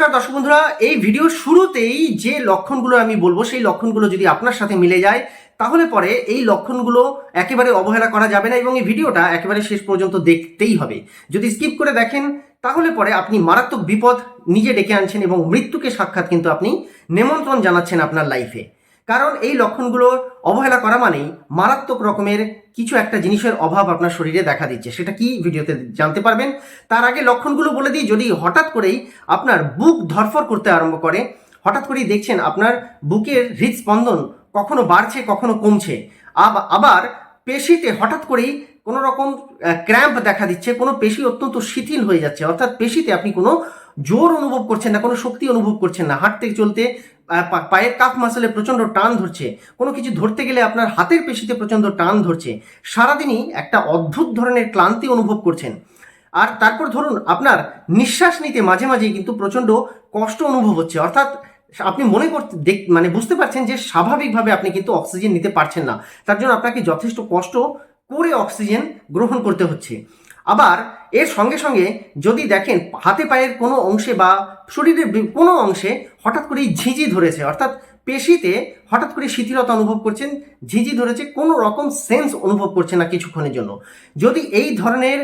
নমস্কার দর্শক বন্ধুরা, এই ভিডিওর শুরুতেই যে লক্ষণগুলো আমি বলব, সেই লক্ষণগুলো যদি আপনার সাথে মিলে যায়, তাহলে পরে এই লক্ষণগুলো একেবারে অবহেলা করা যাবে না এবং এই ভিডিওটা একেবারে শেষ পর্যন্ত দেখতেই হবে। যদি স্কিপ করে দেখেন, তাহলে পরে আপনি মারাত্মক বিপদ নিজে ডেকে আনছেন এবং মৃত্যুকে সাক্ষাৎ কিন্তু আপনি নেমন্ত্রণ জানাচ্ছেন আপনার লাইফে কারণ এই লক্ষণগুলো অবহেলা করা মানেই মারাত্মক রকমের কিছু একটা জিনিসের অভাব আপনার শরীরে দেখা দিচ্ছে, সেটা কি ভিডিওতে জানতে পারবেন? তার আগে লক্ষণগুলো বলে দিই, যদি হঠাৎ করেই আপনার বুক ধরফর করতে আরম্ভ করে, হঠাৎ করেই দেখছেন আপনার বুকের হৃদস্পন্দন কখনো বাড়ছে, কখনো কমছে, আব- আবার পেশিতে হঠাৎ করেই কোনো রকম ক্র্যাম্প দেখা দিচ্ছে, কোনো পেশি অত্যন্ত শিথিল হয়ে যাচ্ছে, অর্থাৎ পেশিতে আপনি কোনো জোর অনুভব করছেন না, কোনো শক্তি অনুভব করছেন না, হাঁটতে চলতে পায়ের কাফ মাসলে প্রচণ্ড টান ধরছে। কোনো কিছু ধরতে গেলে আপনার হাতের পেশিতে প্রচণ্ড টান ধরছে। সারাদিনই একটা অদ্ভুত ধরনের ক্লান্তি অনুভব করছেন। আর তারপর ধরুন, আপনার নিঃশ্বাস নিতে মাঝে মাঝে কিন্তু প্রচণ্ড কষ্ট অনুভব হচ্ছে। অর্থাৎ আপনি মনে করতে দেখ মানে বুঝতে পারছেন যে স্বাভাবিকভাবে আপনি কিন্তু অক্সিজেন নিতে পারছেন না। তার জন্য আপনাকে যথেষ্ট কষ্ট করে অক্সিজেন গ্রহণ করতে হচ্ছে। আবার এর সঙ্গে সঙ্গে যদি দেখেন হাতে পায়ের কোনো অংশে বা শরীরের কোনো অংশে হঠাৎ করেই ঝিঁঝি ধরেছে, অর্থাৎ পেশিতে হঠাৎ করে শিথিলতা অনুভব করছেন, ঝিঁঝি ধরেছে, কোনো রকম সেন্স অনুভব করছে না কিছুক্ষণের জন্য। যদি এই ধরনের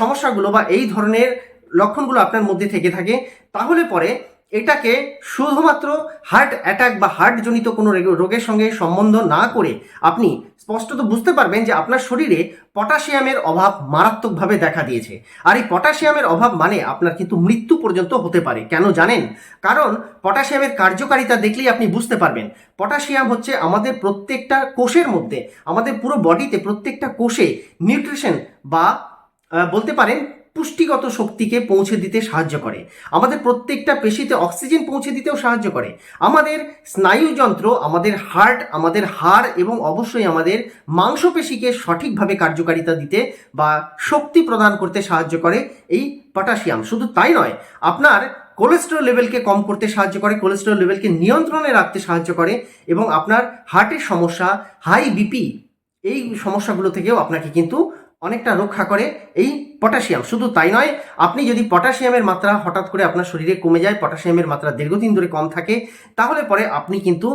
সমস্যাগুলো বা এই ধরনের লক্ষণগুলো আপনার মধ্যে থেকে থাকে, তাহলে পরে এটাকে শুধুমাত্র হার্ট অ্যাটাক বা হার্টজনিত কোনো রোগের সঙ্গে সম্বন্ধ না করে আপনি স্পষ্টত বুঝতে পারবেন যে আপনার শরীরে পটাশিয়ামের অভাব মারাত্মকভাবে দেখা দিয়েছে। আর এই পটাশিয়ামের অভাব মানে আপনার কিন্তু মৃত্যু পর্যন্ত হতে পারে। কেন জানেন? কারণ পটাশিয়ামের কার্যকারিতা দেখলেই আপনি বুঝতে পারবেন। পটাশিয়াম হচ্ছে আমাদের প্রত্যেকটা কোষের মধ্যে, আমাদের পুরো বডিতে প্রত্যেকটা কোষে নিউট্রিশন বা বলতে পারেন পুষ্টিগত শক্তিকে পৌঁছে দিতে সাহায্য করে। আমাদের প্রত্যেকটা পেশিতে অক্সিজেন পৌঁছে দিতেও সাহায্য করে। আমাদের স্নায়ুযন্ত্র আমাদের হার্ট, আমাদের হাড় এবং অবশ্যই আমাদের মাংসপেশিকে সঠিকভাবে কার্যকারিতা দিতে বা শক্তি প্রদান করতে সাহায্য করে এই পটাশিয়াম। শুধু তাই নয়, আপনার কোলেস্টেরল লেভেলকে কম করতে সাহায্য করে কোলেস্টেরল লেভেলকে নিয়ন্ত্রণে রাখতে সাহায্য করে এবং আপনার হার্টের সমস্যা হাই বিপি এই সমস্যাগুলো থেকেও আপনাকে কিন্তু অনেকটা রক্ষা করে। এই পটাশিয়াম। শুধু তাই নয়, আপনি যদি পটাশিয়ামের মাত্রা হঠাৎ করে আপনার শরীরে কমে যায়, পটাশিয়ামের মাত্রা দীর্ঘদিন ধরে কম থাকে, তাহলে পরে আপনি কিন্তু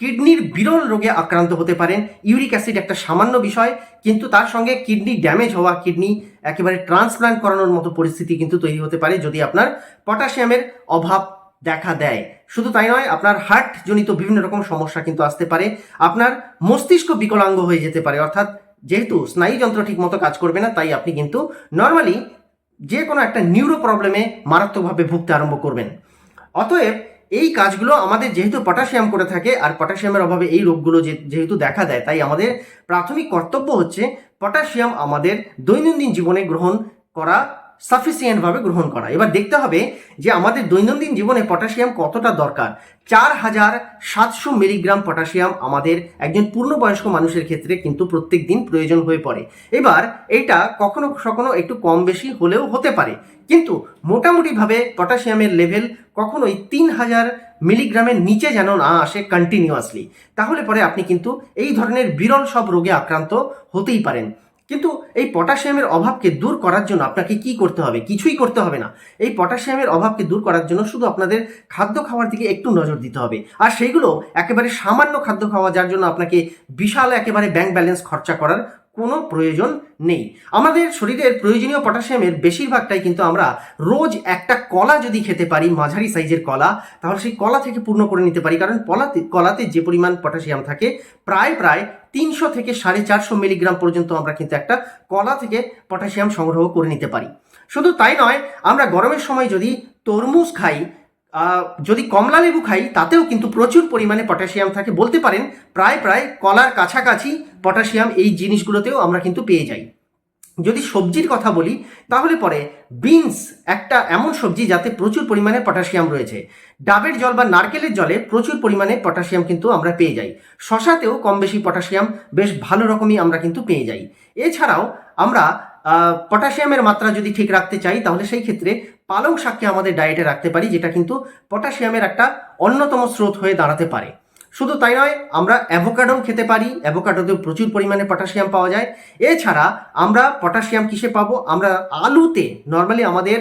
কিডনির বিরল রোগে আক্রান্ত হতে পারেন। ইউরিক অ্যাসিড একটা সামান্য বিষয়, কিন্তু তার সঙ্গে কিডনি ড্যামেজ হওয়া, কিডনি একেবারে ট্রান্সপ্লান্ট করানোর মতো পরিস্থিতি কিন্তু তৈরি হতে পারে যদি আপনার পটাশিয়ামের অভাব দেখা দেয়। শুধু তাই নয়, আপনার হার্ট জনিত বিভিন্ন রকম সমস্যা কিন্তু আসতে পারে। আপনার মস্তিষ্ক বিকলাঙ্গ হয়ে যেতে পারে, অর্থাৎ যেহেতু স্নায়ুযন্ত্র ঠিক মতো কাজ করবে না, তাই আপনি কিন্তু নর্মালি যে কোনো একটা নিউরো প্রবলেমে মারাত্মকভাবে ভুগতে আরম্ভ করবেন। অতএব এই কাজগুলো আমাদের যেহেতু পটাশিয়াম করে থাকে, আর পটাশিয়ামের অভাবে এই রোগগুলো যেহেতু দেখা দেয়, তাই আমাদের প্রাথমিক কর্তব্য হচ্ছে পটাশিয়াম আমাদের দৈনন্দিন জীবনে গ্রহণ করা সাফিসিয়েন্টভাবে গ্রহণ করা। এবার দেখতে হবে যে আমাদের দৈনন্দিন জীবনে পটাশিয়াম কতটা দরকার। চার হাজার সাতশো মিলিগ্রাম পটাশিয়াম আমাদের একজন পূর্ণবয়স্ক মানুষের ক্ষেত্রে কিন্তু প্রত্যেক দিন প্রয়োজন হয়ে পড়ে। এবার এটা কখনো কখনো একটু কম বেশি হলেও হতে পারে। কিন্তু মোটামুটিভাবে পটাশিয়ামের লেভেল কখনোই তিন হাজার মিলিগ্রামের নিচে যেন না আসে কন্টিনিউয়াসলি তাহলে পরে আপনি কিন্তু এই ধরনের বিরল সব রোগে আক্রান্ত হতেই পারেন। কিন্তু এই পটাশিয়ামের অভাবকে দূর করার জন্য আপনাকে কি করতে হবে? কিছুই করতে হবে না। এই পটাশিয়ামের অভাবকে দূর করার জন্য শুধু আপনাদের খাদ্য খাওয়ার দিকে একটু নজর দিতে হবে। আর সেইগুলো একেবারে সামান্য খাদ্য খাওয়া, যার জন্য আপনাকে বিশাল একেবারে ব্যাংক ব্যালেন্স খরচা করার কোনো প্রয়োজন নেই। আমাদের শরীরের প্রয়োজনীয় পটাশিয়ামের বেশিরভাগটাই কিন্তু আমরা রোজ একটা কলা যদি খেতে পারি, মাঝারি সাইজের কলা, তাহলে সেই কলা থেকে পূর্ণ করে নিতে পারি। কারণ কলাতে কলাতে যে পরিমাণ পটাশিয়াম থাকে, প্রায় প্রায় তিনশো থেকে সাড়ে চারশো মিলিগ্রাম পর্যন্ত আমরা কিন্তু একটা কলা থেকে পটাশিয়াম সংগ্রহ করে নিতে পারি। শুধু তাই নয়, আমরা গরমের সময় যদি তরমুজ খাই যদি কমলা লেবু খাই, তাতেও কিন্তু প্রচুর পরিমাণে পটাশিয়াম থাকে। বলতে পারেন, প্রায় প্রায় কলার কাছাকাছি পটাশিয়াম এই জিনিসগুলোতেও আমরা কিন্তু পেয়ে যাই। যদি সবজির কথা বলি, তাহলে পরে বিনস একটা এমন সবজি যাতে প্রচুর পরিমাণে পটাশিয়াম রয়েছে। ডাবের জল বা নারকেলের জলে প্রচুর পরিমাণে পটাশিয়াম কিন্তু আমরা পেয়ে যাই। শশাতেও কম বেশি পটাশিয়াম, বেশ ভালো রকমই আমরা কিন্তু পেয়ে যাই। এছাড়াও আমরা পটাশিয়ামের মাত্রা যদি ঠিক রাখতে চাই, তাহলে সেই ক্ষেত্রে পালং শাককে আমাদের ডায়েটে রাখতে পারি, যেটা কিন্তু পটাশিয়ামের একটা অন্যতম স্রোত হয়ে দাঁড়াতে পারে। শুধু তাই নয়, আমরা অ্যাভোকাডো খেতে পারি অ্যাভোকাডোতেও প্রচুর পরিমাণে পটাশিয়াম পাওয়া যায়। এছাড়া আমরা পটাশিয়াম কিসে পাবো? আমরা আলুতে নর্মালি আমাদের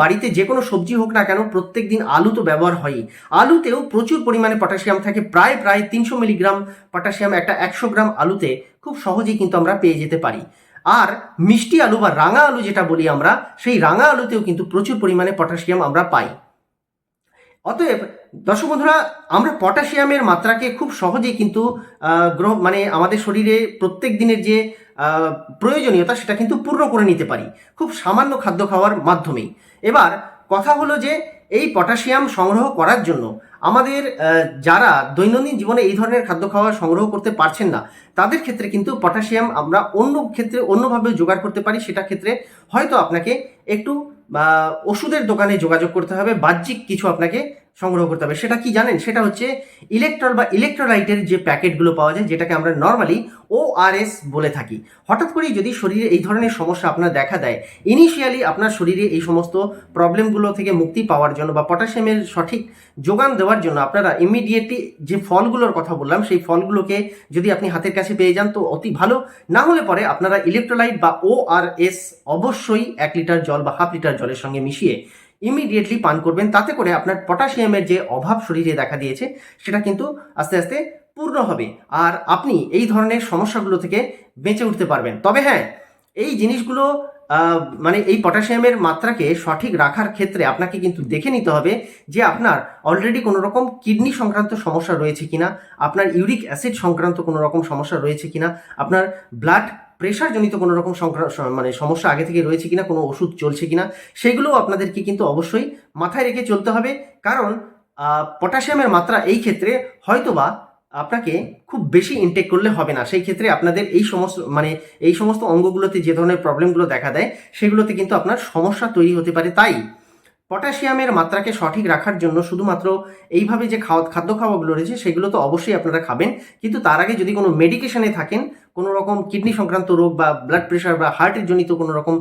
বাড়িতে যে কোনো সবজি হোক না কেন প্রত্যেক দিন আলু তো ব্যবহার হয়ই। আলুতেও প্রচুর পরিমাণে পটাশিয়াম থাকে, প্রায় প্রায় তিনশো মিলিগ্রাম পটাশিয়াম একটা একশো গ্রাম আলুতে খুব সহজেই কিন্তু আমরা পেয়ে যেতে পারি। আর মিষ্টি আলু বা রাঙা আলু যেটা বলি আমরা, সেই রাঙা আলুতেও কিন্তু প্রচুর পরিমাণে পটাশিয়াম আমরা পাই। অতএব দর্শক বন্ধুরা, আমরা পটাশিয়ামের মাত্রাকে খুব সহজেই কিন্তু গ্রহ মানে আমাদের শরীরে প্রত্যেক দিনের যে প্রয়োজনীয়তা সেটা কিন্তু পূর্ণ করে নিতে পারি, খুব সামান্য খাদ্য খাওয়ার মাধ্যমেই। এবার কথা হলো যে, এই পটাশিয়াম সংগ্রহ করার জন্য আমাদের যারা দৈনন্দিন জীবনে এই ধরনের খাদ্য খাওয়া সংগ্রহ করতে পারছেন না, তাদের ক্ষেত্রে কিন্তু পটাশিয়াম আমরা অন্য ক্ষেত্রে অন্যভাবে জোগাড় করতে পারি। সেটা ক্ষেত্রে হয়তো আপনাকে একটু ওষুধের দোকানে যোগাযোগ করতে হবে। বাহ্যিক কিছু আপনাকে সংগ্রহ করতে হবে। সেটা কি জানেন? সেটা হচ্ছে ইলেকট্রল বা ইলেকট্রোলাইটের যে প্যাকেটগুলো পাওয়া যায়, যেটাকে আমরা নর্মালি ওআরএস বলে থাকি। হঠাৎ করেই যদি শরীরে এই ধরনের সমস্যা আপনার দেখা দেয় ইনিশিয়ালি আপনার শরীরে এই সমস্ত প্রবলেমগুলো থেকে মুক্তি পাওয়ার জন্য বা পটাশিয়ামের সঠিক যোগান দেওয়ার জন্য আপনারা ইমিডিয়েটলি যে ফলগুলোর কথা বললাম, সেই ফলগুলোকে যদি আপনি হাতের কাছে পেয়ে যান তো অতি ভালো। না হলে পরে আপনারা ইলেকট্রোলাইট বা ওআরএস অবশ্যই এক লিটার জল বা হাফ লিটার জলের সঙ্গে মিশিয়ে ইমিডিয়েটলি পান করবেন। তাতে করে আপনার পটাশিয়ামের যে অভাব শরীরে দেখা দিয়েছে, সেটা কিন্তু আস্তে আস্তে পূর্ণ হবে। আর আপনি এই ধরনের সমস্যাগুলো থেকে বেঁচে উঠতে পারবেন। তবে হ্যাঁ এই জিনিসগুলো মানে এই পটাশিয়ামের মাত্রাকে সঠিক রাখার ক্ষেত্রে আপনাকে কিন্তু দেখে নিতে হবে যে আপনার অলরেডি কোনো রকম কিডনি সংক্রান্ত সমস্যা রয়েছে কিনা, আপনার ইউরিক অ্যাসিড সংক্রান্ত কোনো রকম সমস্যা রয়েছে কিনা, আপনার ব্লাড প্রেশার জনিত কোনো রকম মানে সমস্যা আগে থেকে রয়েছে কিনা, কোনো ওষুধ চলছে কিনা, সেগুলোও আপনাদেরকে কিন্তু অবশ্যই মাথায় রেখে চলতে হবে। কারণ পটাশিয়ামের মাত্রা এই ক্ষেত্রে হয়তোবা আপনাকে খুব বেশি ইনটেক করলে হবে না। সেই ক্ষেত্রে আপনাদের এই সমস্ত মানে এই সমস্ত অঙ্গগুলোতে যে ধরনের প্রবলেমগুলো দেখা দেয়, সেগুলোতে কিন্তু আপনার সমস্যা তৈরি হতে পারে। তাই পটাশিয়ামের মাত্রাকে সঠিক রাখার জন্য শুধুমাত্র এইভাবে যে খাওয়া খাদ্য খাওয়াগুলো রয়েছে, সেগুলো তো অবশ্যই আপনারা খাবেন। কিন্তু তার আগে যদি কোনো মেডিকেশনে থাকেন কোনো রকম কিডনি সংক্রান্ত রোগ বা ব্লাড প্রেশার বা হার্টের জনিত কোনো রকম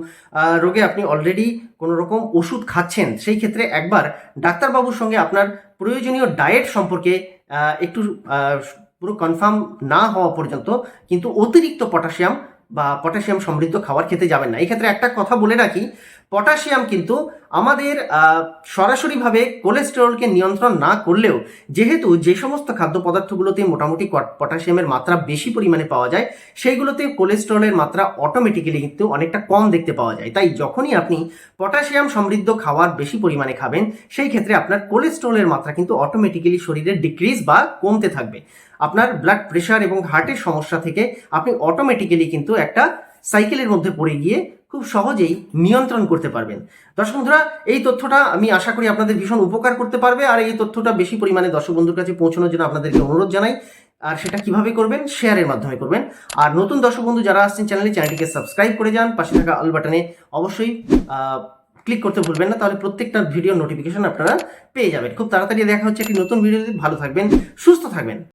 রোগে আপনি অলরেডি কোনো রকম ওষুধ খাচ্ছেন, সেই ক্ষেত্রে একবার ডাক্তারবাবুর সঙ্গে আপনার প্রয়োজনীয় ডায়েট সম্পর্কে একটু পুরো কনফার্ম না হওয়া পর্যন্ত কিন্তু অতিরিক্ত পটাশিয়াম বা পটাশিয়াম সমৃদ্ধ খাবার খেতে যাবেন না। এক্ষেত্রে ক্ষেত্রে একটা কথা বলে রাখি পটাশিয়াম কিন্তু আমাদের সরাসরিভাবে কোলেস্টেরলকে নিয়ন্ত্রণ না করলেও, যেহেতু যে সমস্ত খাদ্য পদার্থগুলোতে মোটামুটি পটাশিয়ামের মাত্রা বেশি পরিমাণে পাওয়া যায়, সেইগুলোতে কোলেস্টেরলের মাত্রা অটোমেটিক্যালি কিন্তু অনেকটা কম দেখতে পাওয়া যায়। তাই যখনই আপনি পটাশিয়াম সমৃদ্ধ খাবার বেশি পরিমাণে খাবেন, সেই ক্ষেত্রে আপনার কোলেস্টেরলের মাত্রা কিন্তু অটোমেটিক্যালি শরীরে ডিক্রিজ বা কমতে থাকবে। আপনার ব্লাড প্রেশার এবং হার্টের সমস্যা থেকে আপনি অটোমেটিক্যালি কিন্তু একটা সাইকেলের মধ্যে পড়ে গিয়ে খুব সহজেই নিয়ন্ত্রণ করতে পারবেন। দর্শক বন্ধুরা, এই তথ্যটা আমি আশা করি আপনাদের ভীষণ উপকার করতে পারবে আর এই তথ্যটা বেশি পরিমাণে দর্শক বন্ধুর কাছে পৌঁছানোর জন্য আপনাদেরকে অনুরোধ জানাই। আর সেটা কীভাবে করবেন? শেয়ারের মাধ্যমে করবেন। আর নতুন দর্শক বন্ধু যারা আসছেন চ্যানেলে চ্যানেলটিকে সাবস্ক্রাইব করে যান। পাশে থাকা অল বাটনে অবশ্যই ক্লিক করতে ভুলবেন না। তাহলে প্রত্যেকটা ভিডিও নোটিফিকেশন আপনারা পেয়ে যাবেন। খুব তাড়াতাড়ি দেখা হচ্ছে। একটি নতুন ভিডিওতে ভালো থাকবেন, সুস্থ থাকবেন।